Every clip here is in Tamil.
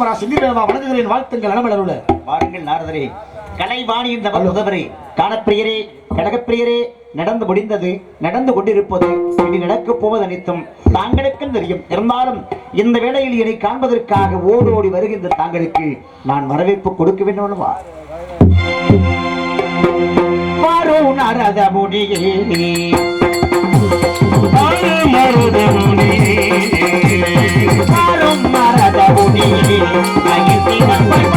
தேவா வணங்குகிறேன் வாழ்த்துங்கள் நலமலருள வாருங்கள் நாரதரே. கலைவாணி இந்த முதவரே காணப்பிரியரே கடகப்பிரியரே நடந்து முடிந்தது நடந்து கொண்டிருப்பது இனி நடக்கப் போவது அனைத்தும் தாங்களுக்கும் தெரியும். இருந்தாலும் இந்த வேளையில் என்னை காண்பதற்காக ஓடி ஓடி வருகின்ற தாங்களுக்கு நான் வரவேற்பு கொடுக்க வேண்டும் வாரோ நாரத முடியே வாரும் நாரத முடியே அகில் வாரோ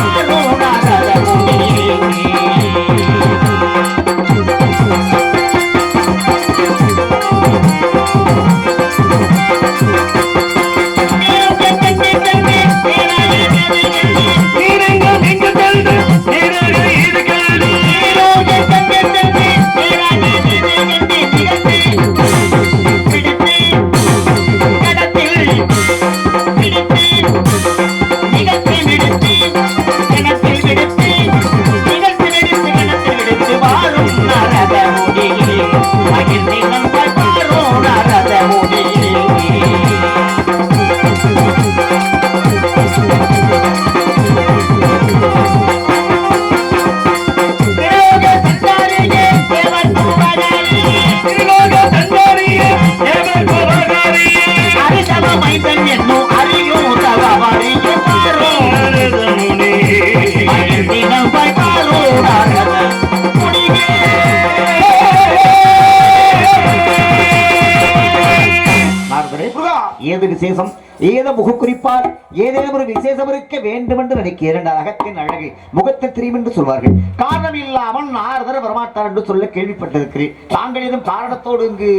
என்றால் ஏதேனும் ஒரு விசேஷம் இருக்க வேண்டும் என்று நினைக்கிறேன் அகத்தின் அழகு முகத்தை தெரியும் என்று சொல்வார்கள். காரணம் இல்லாமல் நாரதர் வரமாட்டார் என்று சொல்ல கேள்விப்பட்டிருக்கிறேன். தாங்கள் ஏதும் காரணத்தோடு இங்கு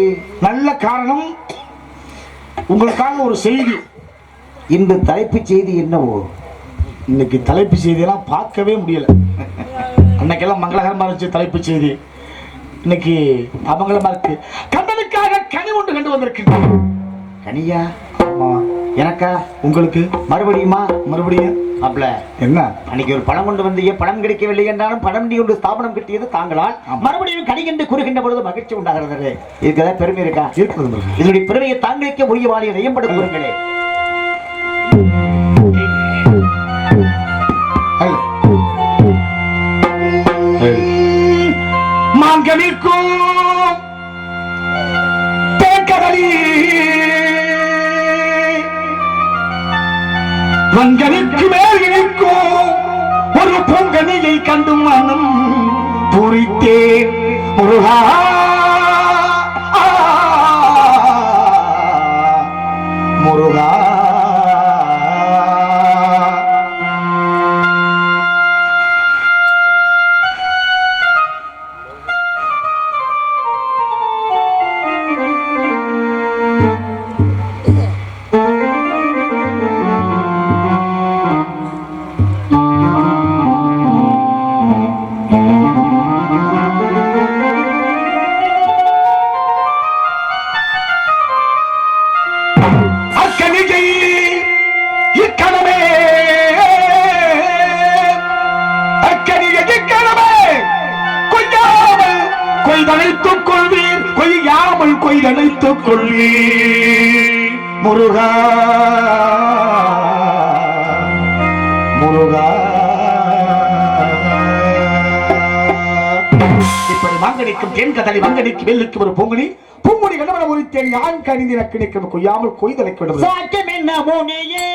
நல்ல காரணம்? உங்களுக்காக ஒரு செய்தி. இந்த தலைப்பு செய்தி என்னவோ? இன்னைக்கு தலைப்பு செய்தியெல்லாம் பார்க்கவே முடியல. அன்னைக்கெல்லாம் மங்களகரமாக இருந்துச்சு தலைப்பு செய்தி. இன்னைக்கு அமங்கலமா இருக்கு. கண்டனுக்காக கனி ஒன்று கண்டு வந்திருக்கின்றோம் கனியா? ஆமா எனக்கா உங்களுக்கு மறுபடியுமா மறுபடியும்? அப்பல என்ன? அன்னைக்கு ஒரு பணம் கொண்டு வந்தீங்க பணம் கிடைக்கவில்லை என்றாலும் பணம் நீ கொண்டு ஸ்தாபனம் கட்டியது தாங்களால் மறுபடியும் கனிகண்டு குறுகின்ற பொழுது மகிழ்ச்சி உண்டாகிறது. இதுக்கு ஏதாவது பெருமை இருக்கா? இருக்குது இதனுடைய பெருமையை தாங்களுக்கே உரிய வாழியை நயம்பட கூறுங்களே. மாங்கனிக்கும் வங்கனிற்கு மேல் இருக்கும் ஒரு பொங்கனியை கண்டு மனம் பூரித்தேன் முருகா கொய்தனைத்துக் கொள்வீர் கொய்யாமல் கொய்தனைத்துக் கொள்வீர். முருகா முருகா. இப்படி மாங்கனிக்கும் தேன் கதலை மாங்கனிக்கு வெள்ளுக்கு ஒரு பொங்கனி பூங்குடி கண்டவன உரித்தேன் யான் கணிந்தின எனக்கு கொய்யாமல் கொய்தலைக்கு விடுவது சாக்கியம் என்ன மோனியே?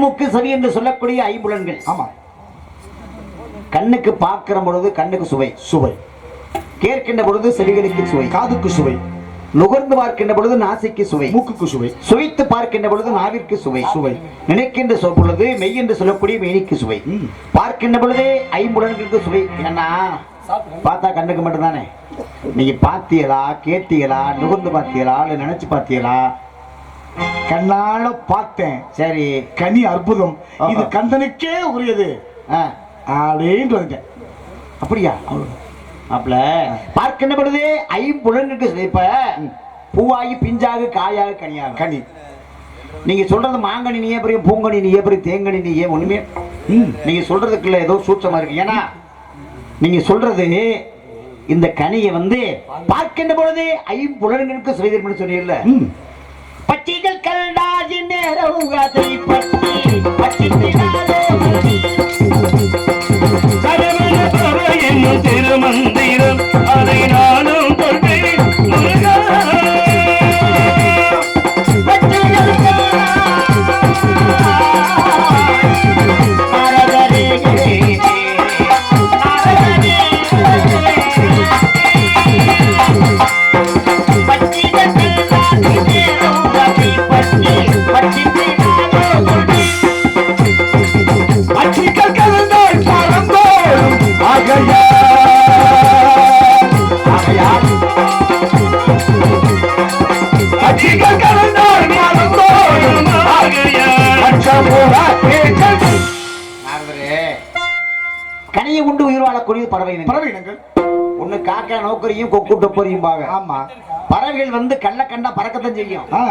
கண்முக்கு செவி என்று சொல்லக்கூடிய ஐம்புலன்கள். ஆமா. கண்ணுக்கு பார்க்கிற பொழுது கண்ணுக்கு சுவை. சுவை. கேட்கின்ற பொழுது செவிகளுக்கு சுவை. காதுக்கு சுவை. நுகர்ந்து பார்க்கின்ற பொழுது நாசிக்கு சுவை. மூக்குக்கு சுவை. சுவைத்து பார்க்கின்ற பொழுது நாவிற்கு சுவை. சுவை. நினைக்கின்ற சொல் பொழுது மெய் என்று சொல்லக்கூடிய மெய்க்கு சுவை. பார்க்கின்ற பொழுதே ஐம்புலன்களுக்கு சுவை. ஏன்னா பார்த்தா கண்ணுக்கு மட்டும்தானே? நீங்க பாத்தீங்களா கேட்டீங்களா நுகர்ந்து பார்த்தீங்களா இல்ல நினைச்சு பார்த்தீங்களா கண்ணால பார்த்தேன். சரி கனி அற்புதம். இது. கந்தனுக்கே உரியது. அப்படின்ட்டு வந்துட்டேன். அப்படியா? அப்பல பார்க்கின்ற பொழுதே ஐம்புலன்களுக்கு சுவை. இப்ப பூவாகி பிஞ்சாக காயாக கனியாக. கனி. நீங்க சொல்றது மாங்கனி நீ எப்படி பூங்கனி நீ எப்படி தேங்கனி நீ ஏன் ஒண்ணுமே. நீங்க சொல்றதுக்குள்ள ஏதோ சூட்சமா இருக்கு. ஏன்னா நீங்க சொல்றது இந்த கனியை வந்து பார்க்கின்ற பொழுது ஐம்புலன்களுக்கு சுவைதர்மன் சொன்னீங்கல்ல. பட்டிகள் பச்சிகள் கல்டாதி பட்டி பற்றி. ஒண்ணு காக்கா நோக்கரியும் கொக்கு டொப்பரியும் பாக ஆமா. பறவைகள் வந்து கண்ண கண்டா பறக்கத்தான் செய்யும். ஆ,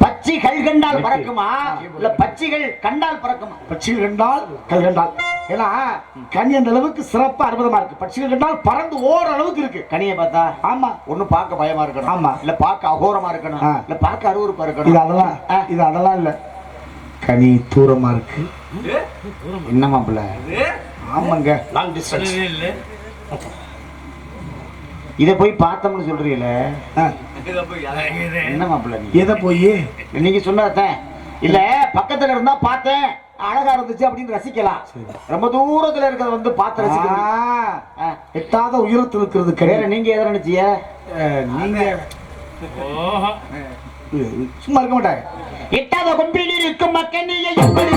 பச்சிகள் கண்டால் பறக்குமா? இல்ல பச்சிகள் கண்டால் பறக்குமா? பட்சிகள் கண்டால் கல் கண்டால். ஏன்னா கனி அந்த அளவுக்கு சிறப்பா அற்புதமா இருக்கு. பட்சிகள் கண்டால் பறந்து ஓர அளவுக்கு இருக்கு. கனியை பார்த்தா ஆமா. ஒண்ணு பார்க்க பயமா இருக்கணும். ஆமா. இல்ல பார்க்க அகோரமா இருக்கணும். ஆ. இல்ல பார்க்க அருவருப்பா இது இருக்கணும் அதெல்லாம் ஆ. இது அதெல்லாம் இல்ல. கனி தூரமா இருக்கு. என்ன மாப்பிள்ள? ஆமாங்க. லாங் டிஸ்டன்ஸ் இத போய் பார்த்தோம்னு சொல்றீங்களே? என்ன மாப்பிள்ள எதை போய்? நீங்க சொன்னதான். இல்ல பக்கத்துல இருந்தா பார்த்தேன். அழகா இருந்துச்சு அப்படின்னு ரசிக்கலாம். ரொம்ப தூரத்துல இருக்கிறத வந்து பார்த்து ரசிக்கலாம் ஆ. எட்டாத உயரத்தில் இருக்கிறது கனி. நீங்க எதை நினைச்சிய? நீங்க சும்மா இருக்க மாட்டாங்க. எட்டாத கொம்பில் இருக்கும் மக்களியை எப்படி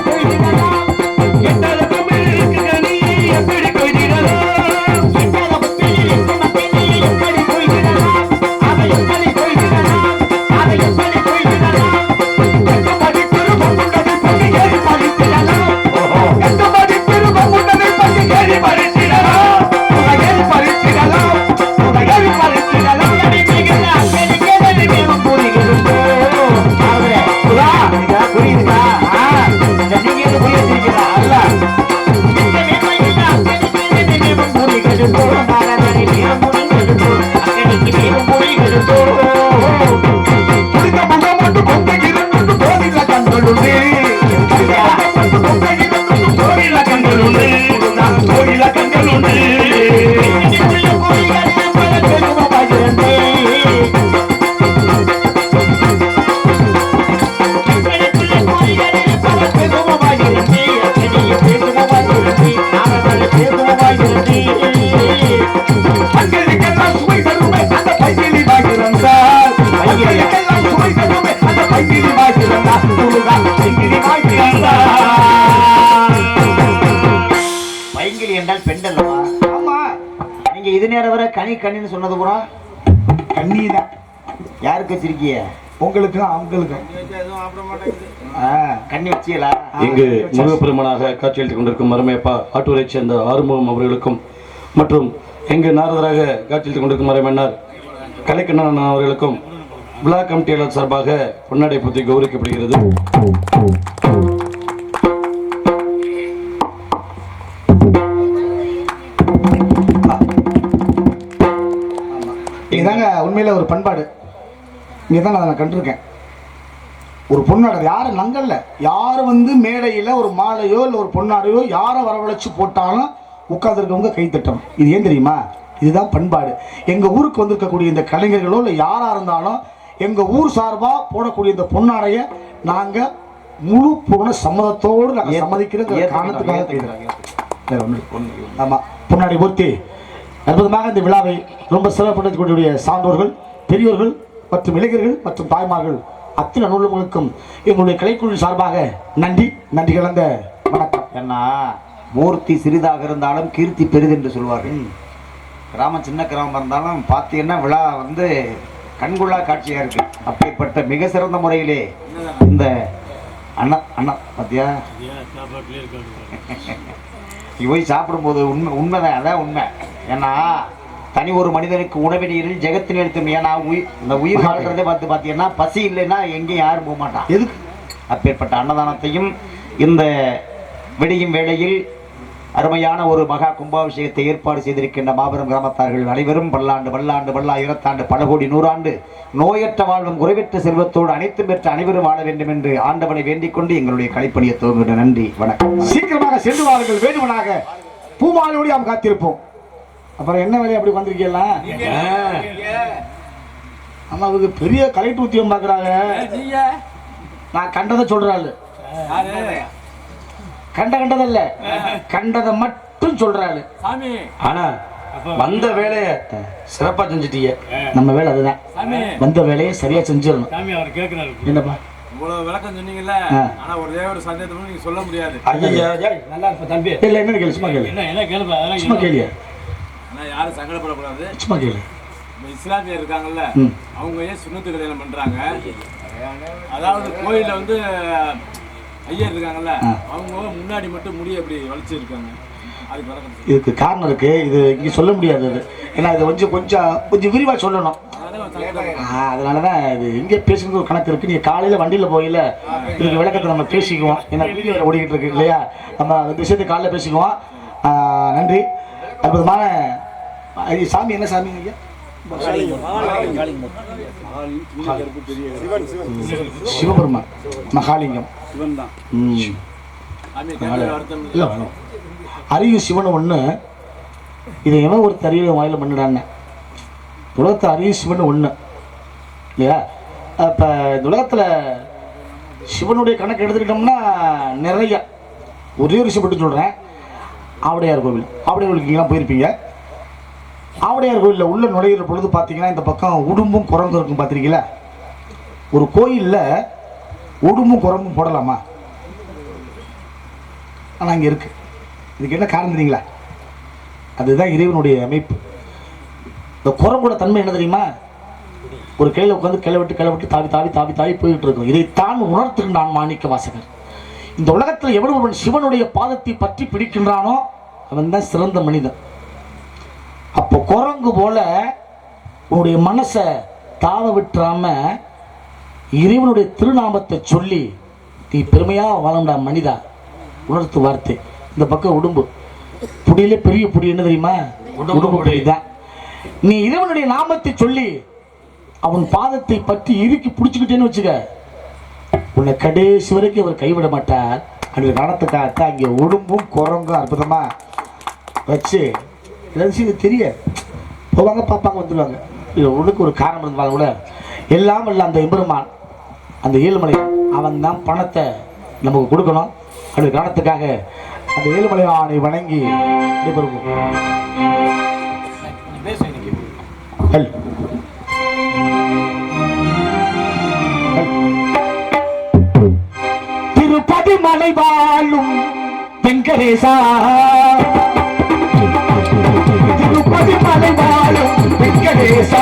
கண்ணின்னு சொன்னது பூரா கண்ணீதான் யாருக்கு வச்சிருக்கிய? உங்களுக்கும் அவங்களுக்கும். கண்ணி வச்சியலா? இங்கு முருகப்பெருமனாக காட்சியளித்துக் கொண்டிருக்கும் மருமையப்பா ஆட்டூரை சேர்ந்த ஆறுமுகம் அவர்களுக்கும் மற்றும் எங்கு நாரதராக காட்சியளித்துக் கொண்டிருக்கும் மறைமன்னர் கலைக்கண்ணன் அவர்களுக்கும் விழா கமிட்டியாளர் சார்பாக பொன்னாடை பற்றி கௌரவிக்கப்படுகிறது. ஒரு பண்பாடு. இங்கே தான் நான் கண்டிருக்கேன். ஒரு பொண்ணாடு யாரும் நங்கல்ல. யார் வந்து மேடையில் ஒரு மாலையோ இல்லை ஒரு பொன்னாடையோ யாரை வரவழைச்சு போட்டாலும் உட்காந்துருக்கவங்க கை தட்டணும். இது ஏன் தெரியுமா? இதுதான் பண்பாடு. எங்கள் ஊருக்கு வந்திருக்கக்கூடிய இந்த கலைஞர்களோ இல்லை யாராக இருந்தாலும் எங்கள் ஊர் சார்பாக போடக்கூடிய இந்த பொன்னாடையை நாங்கள் முழு பூர்ண சம்மதத்தோடு நாங்கள் சம்மதிக்கிற காரணத்துக்காக ஏத்துக்கிறோம், செய்கிறோம். வேற ஒண்ணும் இல்லை. ஆமா. பொன்னாடி மூர்த்தி அற்புதமாக இந்த விழாவை ரொம்ப சிறப்படுத்திக் கொண்டிய சான்றோர்கள் பெரியோர்கள் மற்றும் இளைஞர்கள் மற்றும் தாய்மார்கள் அத்தனை அனுபவங்களுக்கும் எங்களுடைய கலைக்குழு சார்பாக நன்றி நன்றி கலந்த வணக்கம். ஏன்னா மூர்த்தி சிறிதாக இருந்தாலும் கீர்த்தி பெரிது என்று சொல்வார்கள். கிராமம் சின்ன கிராமம் இருந்தாலும் பார்த்தீங்கன்னா விழா வந்து கண்கொள்ளா காட்சியா இருக்கு. அப்பேற்பட்ட மிக சிறந்த முறையிலே இந்த அண்ணா அண்ணா பாத்தியா? நீ போய் சாப்பிடும்போது உண்மை உண்மைதான் அதான் உண்மை. ஏன்னா தனி ஒரு மனிதனுக்கு உணவினில் ஜெகத்தின் எழுத்தும் ஏன்னா உயிர் இந்த உயிர் வாழ்கிறதே பார்த்து பார்த்தீங்கன்னா பசி இல்லைன்னா எங்கேயும் யாரும் போக மாட்டான். எதுக்கு? அப்பேற்பட்ட அன்னதானத்தையும் இந்த விடியும் வேளையில் அருமையான ஒரு மகா கும்பாபிஷேகத்தை ஏற்பாடு செய்திருக்கின்ற மாபெரும் கிராமத்தார்கள் அனைவரும் பல்லாண்டு பல்லாண்டு பல்லாயிரத்தாண்டு பல கோடி நூறாண்டு நோயற்ற வாழ்வும் குறைவற்ற செல்வத்தோடு அனைத்தும் பெற்ற அனைவரும் வாழ வேண்டும் என்று ஆண்டவனை வேண்டிக் கொண்டு எங்களுடைய கலைப்பணியை துவங்குகிற நன்றி. வணக்கம். சீக்கிரமாக சென்று வாருங்கள். வேண்டுமனாக பூமாலையோடு நாம் காத்திருப்போம். அப்புறம் என்ன வேலையை அப்படி வந்திருக்கீங்களா? ஆமா அவங்க பெரிய கலெக்டர் உத்தியம் பார்க்குறாங்க. நான் கண்டதை சொல்றாள். கண்ட கண்டதல்ல. கண்டதை மட்டும் சொல்றாள் சாமி. ஆனா வந்த வேலையை சிறப்பா செஞ்சிட்டீங்க. நம்ம வேலை அதுதான். சாமி. வந்த வேலையை சரியா செஞ்சிடணும். சாமி அவர் கேட்கிறாரு என்னப்பா? இவ்வளவு விளக்கம் சொன்னீங்கல்ல. ஆனா ஒரே ஒரு சந்தேகத்தை நீங்க சொல்ல முடியாது. ஐயா நல்லா இருப்ப தம்பி. இல்ல என்ன கேளு சும்மா கேளு. என்ன என்ன கேளுப்பா சும்மா கேளு. கேளியா ஆனா யாரும் சங்கடப்படக்கூடாது. சும்மா கேளு. இஸ்லாமியர் இருக்காங்கல்ல. அவங்க ஏன் சுண்ணத்து கல்யாணம் பண்றாங்க? அதாவது கோயில்ல வந்து ஐயர் இருக்காங்கல்ல. அவங்க முன்னாடி மட்டும் முடி அப்படி வளைச்சிருக்காங்க. இதுக்கு காரணம் இருக்கு. இது இங்க சொல்ல முடியாது இது. ஏன்னா இது கொஞ்சம் கொஞ்சம் கொஞ்சம் விரிவா சொல்லணும். அதான் ஒரு சங்கடம். ஆ, அதனாலதான் இது இங்க பேசுறது ஒரு கணக்கு இருக்கு. நீங்க காலையில வண்டியில போயில இதுக்கு விளக்கத்தை நம்ம பேசிக்குவோம். ஏன்னா வீடியோ ஓடிக்கிட்டு இருக்கு இல்லையா? நம்ம அந்த விஷயத்தை காலையில பேசிக்குவோம். நன்றி. அற்புதமான ஐயா, சாமி என்ன சாமி ஐயா? சிவபெருமான். மகாலிங்கம். அரியும் சிவனும் ஒன்று இதை எவன் ஒரு தறியில வாயில பண்ணிடான்னு உலகத்தில் அரியும் சிவனும் ஒன்று இல்லையா? அப்போ இந்த உலகத்தில் சிவனுடைய கணக்கு எடுத்துக்கிட்டோம்னா நிறைய. ஒரே ஒரு விஷயம் மட்டும் சொல்கிறேன் ஆவுடையார் கோவில். ஆவுடையார் கோவிலுக்கு போயிருப்பீங்க. ஆவுடையார் கோயிலில் உள்ள நுழையிற பொழுது பார்த்தீங்கன்னா இந்த பக்கம் உடும்பும் குரங்கும் இருக்கும் பார்த்துருக்கீங்களா ஒரு கோயிலில் உடும்பும் குரங்கும் போடலாமா? ஆனால் அங்கே இருக்குது இதுக்கு என்ன காரணம் தெரியுங்களா? அதுதான் இறைவனுடைய அமைப்பு. இந்த குரங்கோட தன்மை என்ன தெரியுமா? ஒரு கையில் உட்காந்து கிளை விட்டு கிளை விட்டு தாவி தாவி தாவி தாவி போயிட்டு இருக்கும். இதைத்தான் உணர்த்துகின்றான் மாணிக்க வாசகர். இந்த உலகத்தில் எவ்வளவு ஒருவன் சிவனுடைய பாதத்தை பற்றி பிடிக்கின்றானோ அவன் தான் சிறந்த மனிதன். அப்போ குரங்கு போல உன்னுடைய மனசை தாவ விட்டுறாம இறைவனுடைய திருநாமத்தை சொல்லி நீ பெருமையா வாழண்டா மனிதா. உணர்த்து வார்த்தை. இந்த பக்கம் உடும்பு. புடியில பெரிய புடி என்ன தெரியுமா? உடும்பு புடி. தான். நீ இறைவனுடைய நாமத்தை சொல்லி அவன் பாதத்தை பற்றி இறுக்கி பிடிச்சுக்கிட்டேன்னு வச்சுக்க உன்னை கடைசி வரைக்கும் அவர் கைவிட மாட்டார். அந்த காரணத்துக்காகத்தான் இங்கே உடும்பும் குரங்கும் அற்புதமா வச்சு ஏதாவது விஷயம் தெரிய. போவாங்க பார்ப்பாங்க வந்துடுவாங்க இது உனக்கு ஒரு காரணம் இருந்தாலும் கூட எல்லாம் இல்லை அந்த எம்பெருமான் அந்த ஏழுமலை அவன் தான் பணத்தை நமக்கு கொடுக்கணும். அந்த காரணத்துக்காக அந்த ஏழுமலையானை வணங்கி விடைபெறுவோம் ஹல். திருப்பதி மலை வாழும் வெங்கடேசா. வெங்கடேசா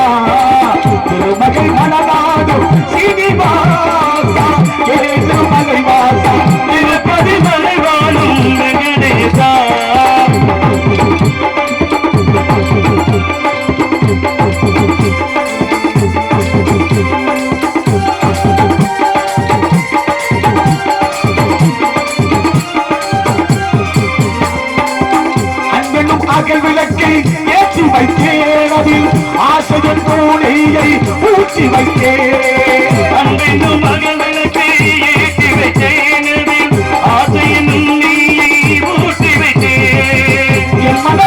திருமகை மனநாடும் சீனிவாசா ஏ திருமலை வாசா திருப்பதி மலை வாழும் வெங்கடேசா. அன்பெனும் அகல் விளக்கை ஏற்றி வைத்தேன். மனதில் ஆசையின் பூனையை பூச்சி வைத்தேன் அன்பென்னும் மகவிளக்கை ஏற்றி வைத்தேன் ஆசையின் ஊற்றி வைத்தேன் என் மன